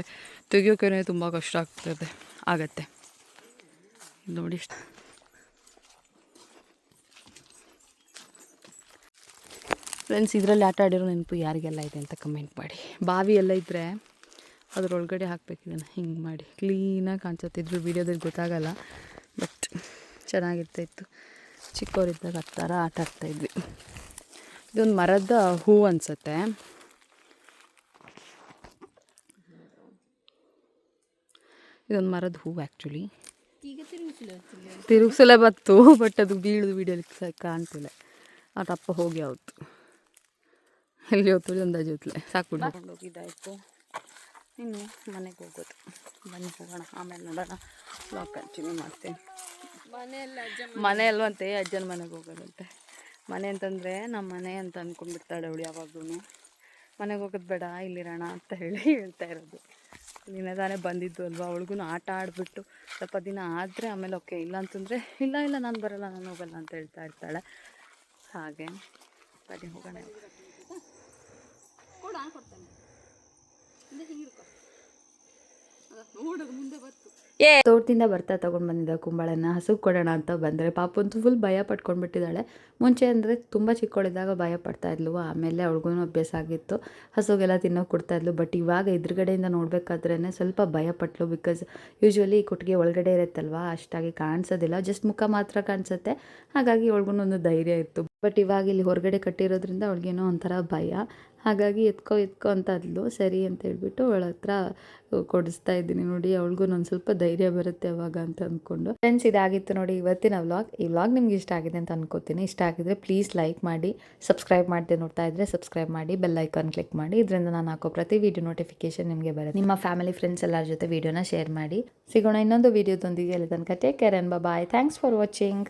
ತೆಗಿಯೋಕೆ ತುಂಬ ಕಷ್ಟ ಆಗ್ತದೆ, ಆಗತ್ತೆ. ಇದ್ ನೋಡಿ ಫ್ರೆಂಡ್ಸ್ ಇದರಲ್ಲಿ ಆಟ ಆಡಿರೋ ನೆನಪು ಯಾರಿಗೆಲ್ಲ ಇದೆ ಅಂತ ಕಮೆಂಟ್ ಮಾಡಿ. ಬಾವಿ ಎಲ್ಲ ಇದ್ದರೆ ಅದರೊಳಗಡೆ ಇದನ್ನು ಹಿಂಗೆ ಮಾಡಿ. ಕ್ಲೀನಾಗಿ ಕಾಣಿಸುತ್ತೆ. ಇದ್ರ ವೀಡಿಯೋದಲ್ಲಿ ಗೊತ್ತಾಗಲ್ಲ. ಚೆನ್ನಾಗಿರ್ತಾಯಿತ್ತು ಚಿಕ್ಕವರಿದ್ದಾಗ ಆ ಥರ ಆಟ ಆಡ್ತಾಯಿದ್ವಿ ಇದೊಂದು ಮರದ ಹೂ ಅನಿಸುತ್ತೆ. ಇದೊಂದು ಮರದ ಹೂವು ಆ್ಯಕ್ಚುಲಿ ತಿರುಗಿಸಲೇ ಬತ್ತು ಬಟ್ ಅದು ಬೀಳುದು ವೀಡಿಯೋಲಿ ಕಾಣ್ತಿಲ್ಲ. ಆ ಟಪ್ಪ ಹೋಗಿ ಅವತ್ತು ಎಲ್ಲಿ ಹೋಗ್ತು ಒಂದು ಜೊತ್ಲೆ ಸಾಕು ಹೋಗಿದ್ದಾಯಿತು. ಇನ್ನು ಮನೆಗೆ ಹೋಗೋದು. ಬನ್ನಿ ಹೋಗೋಣ. ಆಮೇಲೆ ನೋಡೋಣ. ಬ್ಲಾಗ್ ಕಂಟಿನ್ಯೂ ಮಾಡ್ತೀನಿ. ಮನೆ ಅಲ್ವಂತೆ ಅಜ್ಜನ ಮನೆಗೆ ಹೋಗೋದಂತೆ. ಮನೆ ಅಂತಂದರೆ ನಮ್ಮ ಮನೆ ಅಂತ ಅಂದ್ಕೊಂಡ್ಬಿಡ್ತಾಳೆ ಅವಳು ಯಾವಾಗ್ಲೂ ಮನೆಗೆ ಹೋಗೋದು ಬೇಡ ಇಲ್ಲಿರೋಣ ಅಂತ ಹೇಳಿ ಹೇಳ್ತಾ ಇರೋದು. ನಿನ್ನೆ ತಾನೇ ಬಂದಿದ್ದು ಅಲ್ವಾ? ಅವಳಿಗೂ ಆಟ ಆಡಿಬಿಟ್ಟು ಸ್ವಲ್ಪ ದಿನ ಆದರೆ ಆಮೇಲೆ ಓಕೆ ಇಲ್ಲ ಅಂತಂದರೆ ಇಲ್ಲ ಇಲ್ಲ ನಾನು ಬರಲ್ಲ ನಾನು ಹೋಗಲ್ಲ ಅಂತ ಹೇಳ್ತಾ ಇರ್ತಾಳೆ. ಹಾಗೆ ಬನ್ನಿ ಹೋಗೋಣ. ತೋಟದಿಂದ ಬರ್ತಾ ತೊಗೊಂಡು ಬಂದಿದ್ದ ಕುಂಬಳನ ಹಸುಗೆ ಕೊಡೋಣ ಅಂತ ಬಂದರೆ ಪಾಪಂತೂ ಫುಲ್ ಭಯ ಪಟ್ಕೊಂಡ್ಬಿಟ್ಟಿದ್ದಾಳೆ. ಮುಂಚೆ ಅಂದರೆ ತುಂಬ ಚಿಕ್ಕವಳಿದ್ದಾಗ ಭಯ ಪಡ್ತಾ ಇದ್ಲು. ಆಮೇಲೆ ಅವಳಿಗೂ ಅಭ್ಯಾಸ ಆಗಿತ್ತು. ಹಸುಗೆಲ್ಲ ತಿನ್ನೋಕೆ ಕೊಡ್ತಾ ಇದ್ಲು. ಬಟ್ ಇವಾಗ ಎದುರುಗಡೆಯಿಂದ ನೋಡಬೇಕಾದ್ರೇ ಸ್ವಲ್ಪ ಭಯ ಪಟ್ಲು ಬಿಕಾಸ್ ಯೂಶ್ವಲಿ ಕೊಟ್ಟಿಗೆ ಒಳಗಡೆ ಇರುತ್ತಲ್ವಾ? ಅಷ್ಟಾಗಿ ಕಾಣಿಸೋದಿಲ್ಲ. ಜಸ್ಟ್ ಮುಖ ಮಾತ್ರ ಕಾಣಿಸುತ್ತೆ. ಹಾಗಾಗಿ ಅವಳಿಗೂ ಒಂದು ಧೈರ್ಯ ಇತ್ತು. ಬಟ್ ಇವಾಗ ಇಲ್ಲಿ ಹೊರಗಡೆ ಕಟ್ಟಿರೋದ್ರಿಂದ ಅವಳಿಗೇನೋ ಒಂಥರ ಭಯ. ಹಾಗಾಗಿ ಎತ್ಕೊ, ಎತ್ಕೋ ಅಂತ ಅಂದ್ಲು, ಸರಿ ಅಂತ ಹೇಳ್ಬಿಟ್ಟು ಅವಳ ಹತ್ರ ಕೊಡಿಸ್ತಾ ಇದ್ದೀನಿ ನೋಡಿ, ಅವಳಿಗೂ ಒಂದು ಸ್ವಲ್ಪ ಧೈರ್ಯ ಬರುತ್ತೆ ಅವಾಗ ಅಂತ ಅಂದ್ಕೊಂಡು ಫ್ರೆಂಡ್ಸ್ ಇದಾಗಿತ್ತು ನೋಡಿ ಇವತ್ತಿನ ವ್ಲಾಗ್. ಈ ವ್ಲಾಗ್ ನಿಮ್ಗೆ ಇಷ್ಟ ಆಗಿದೆ ಅಂತ ಅನ್ಕೋತೀನಿ. ಇಷ್ಟ ಆಗಿದ್ರೆ ಪ್ಲೀಸ್ ಲೈಕ್ ಮಾಡಿ ಸಬ್ಸ್ಕ್ರೈಬ್ ಮಾಡದೆ ನೋಡ್ತಾ ಇದ್ರೆ ಸಬ್ಸ್ಕ್ರೈಬ್ ಮಾಡಿ ಬೆಲ್ ಐಕಾನ್ ಕ್ಲಿಕ್ ಮಾಡಿ. ಇದರಿಂದ ನಾನು ಹಾಕೋ ಪ್ರತಿ ವಿಡಿಯೋ ನೋಟಿಫಿಕೇಶನ್ ನಿಮಗೆ ಬರುತ್ತೆ. ನಿಮ್ಮ ಫ್ಯಾಮಿಲಿ ಫ್ರೆಂಡ್ಸ್ ಎಲ್ಲರ ಜೊತೆ ವಿಡಿಯೋನ ಶೇರ್ ಮಾಡಿ. ಸಿಗೋಣ ಇನ್ನೊಂದು ವಿಡಿಯೋದೊಂದಿಗೆ ಅಲ್ಲಿ ತನಕ take care and bye thanks for watching